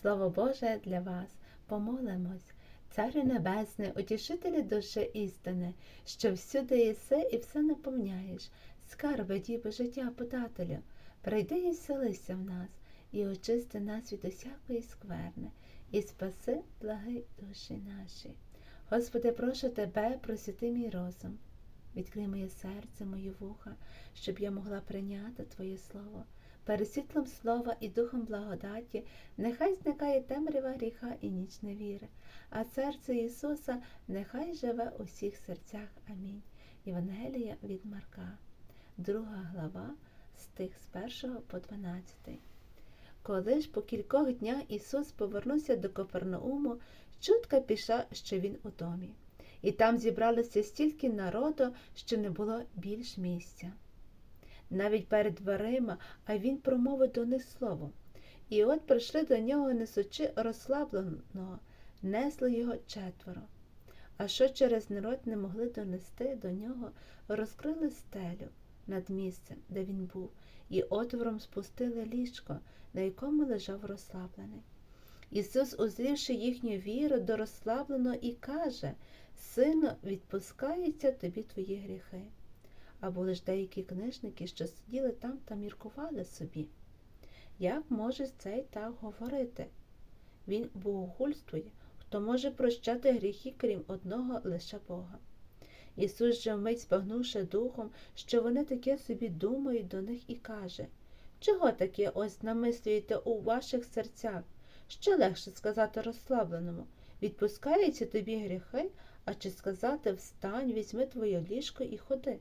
Слово Боже для вас, помолимось. Царю Небесне, утішителі душі істини, що всюди єси і все наповняєш, скарби діби життя подателю, прийди і вселися в нас, і очисти нас від усякої скверни, і спаси, благи душі наші. Господи, прошу Тебе, просвіти мій розум, відкрий моє серце, мої вуха, щоб я могла прийняти Твоє Слово. Перед світлом слова і духом благодаті нехай зникає темрява гріха і ніч невіри, а серце Ісуса нехай живе у всіх серцях. Амінь. Євангелія від Марка, друга глава, стих з 1 по 12. Коли ж по кількох днях Ісус повернувся до Копернауму, чутка пішла, що Він у домі, і там зібралося стільки народу, що не було більш місця навіть перед дверима, а він промовив до них слово. І от прийшли до нього, несучи розслабленого, несли його четверо. А що через народ не могли донести до нього, розкрили стелю над місцем, де він був, і отвором спустили ліжко, на якому лежав розслаблений. Ісус, узрівши їхню віру до розслабленого, і каже Сину, відпускаються тобі твої гріхи а були ж деякі книжники, що сиділи там та міркували собі. Як може цей так говорити? Він богогульствує, хто може прощати гріхи, крім одного лише Бога. Ісус же вмить спагнувши духом, що вони таке собі думають до них і каже Чого таке ось намислюєте у ваших серцях? Що легше сказати розслабленому відпускаються тобі гріхи, а чи сказати встань, візьми твоє ліжко і ходи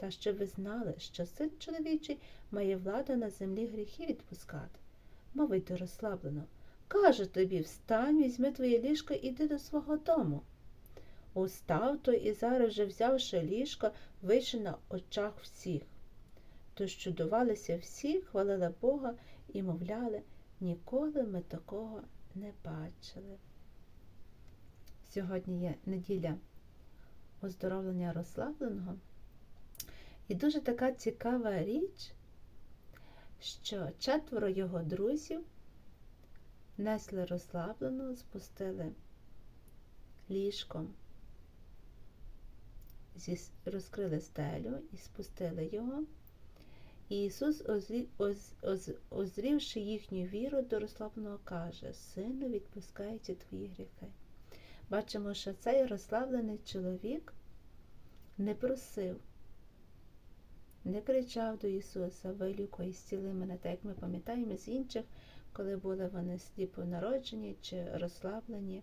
та щоб ви знали, що син чоловічий має владу на землі гріхи відпускати. Мовити розслаблено. Каже тобі, встань, візьми твоє ліжко і йди до свого дому. Устав той і зараз вже взявши ліжко, вийшов на очах всіх. Тож чудувалися всі, хвалили Бога і мовляли, ніколи ми такого не бачили. Сьогодні є неділя оздоровлення розслабленого. І дуже така цікава річ, що четверо його друзів несли розслаблено, спустили ліжком, розкрили стелю і спустили його. І Ісус, озрівши їхню віру до розслабленого, каже, Сину, відпускаються твої гріхи. Бачимо, що цей розслаблений чоловік не просив не кричав до Ісуса, вилікуй, зціли мене, так як ми пам'ятаємо з інших, коли були вони сліпо народжені, чи розслаблені,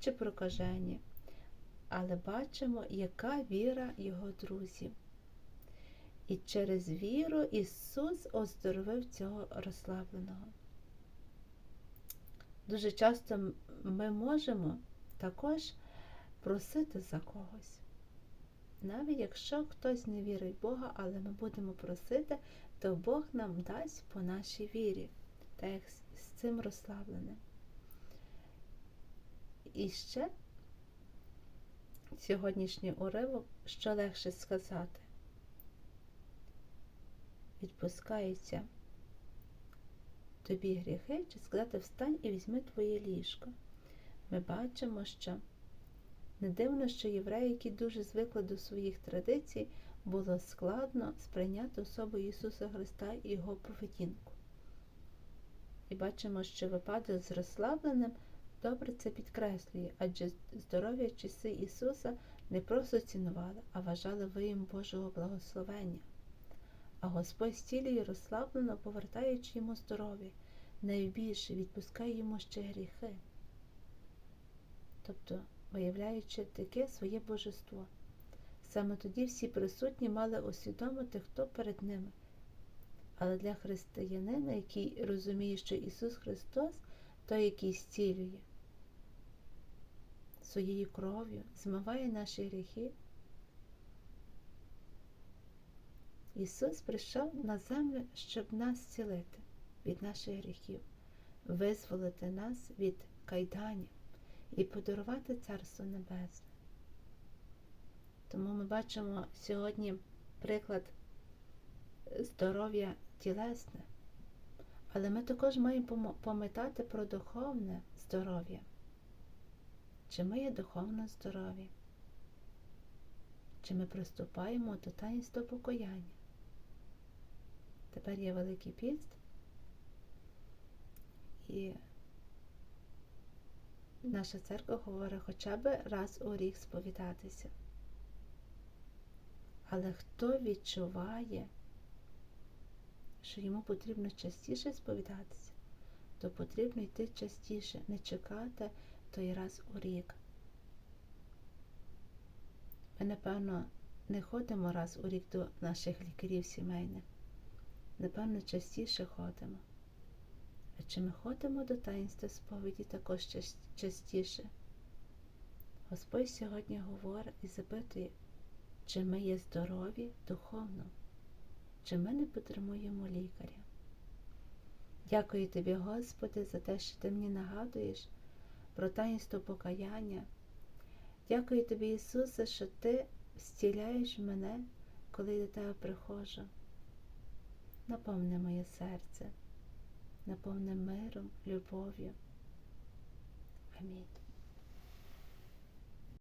чи прокажені. Але бачимо, яка віра його друзів. І через віру Ісус оздоровив цього розслабленого. Дуже часто ми можемо також просити за когось. Навіть якщо хтось не вірить в Бога, але ми будемо просити, то Бог нам дасть по нашій вірі, так як з цим розслабленим. І ще сьогоднішній уривок, що легше сказати, відпускається тобі гріхи, чи сказати встань і візьми твоє ліжко. Ми бачимо, що не дивно, що євреї, які дуже звикли до своїх традицій, було складно сприйняти особу Ісуса Христа і Його поведінку. І бачимо, що випадок з розслабленим добре це підкреслює, адже здоров'я часи Ісуса не просто цінували, а вважали виєм Божого благословення. А Господь стілює розслаблено, повертаючи йому здоров'я, найбільше відпускає йому ще гріхи. Тобто виявляючи таке своє божество. Саме тоді всі присутні мали усвідомити, хто перед ними. Але для християнина, який розуміє, що Ісус Христос той, який зцілює своєю кров'ю, змиває наші гріхи. Ісус прийшов на землю, щоб нас зцілити від наших гріхів, визволити нас від кайданів і подарувати Царство Небесне. Тому ми бачимо сьогодні приклад здоров'я тілесне, Але ми також маємо пам'ятати про духовне здоров'я. Чи ми є духовно здорові? Чи ми приступаємо до таїнства покаяння? Тепер є Великий піст, і наша церква говорить хоча б раз у рік сповідатися. Але хто відчуває, що йому потрібно частіше сповідатися, то потрібно йти частіше, не чекати той раз у рік. Ми, напевно, не ходимо раз у рік до наших лікарів сімейних. Напевно, частіше ходимо. А чи ми ходимо до таїнства сповіді також частіше? Господь сьогодні говорить і запитує, чи ми є здорові духовно, чи ми не потребуємо лікаря. Дякую тобі, Господи, за те, що ти мені нагадуєш про таїнство покаяння. Дякую тобі, Ісусе, що ти зціляєш мене, коли до тебе приходжу. Наповни моє серце, наповни миром, любов'ю. Амінь.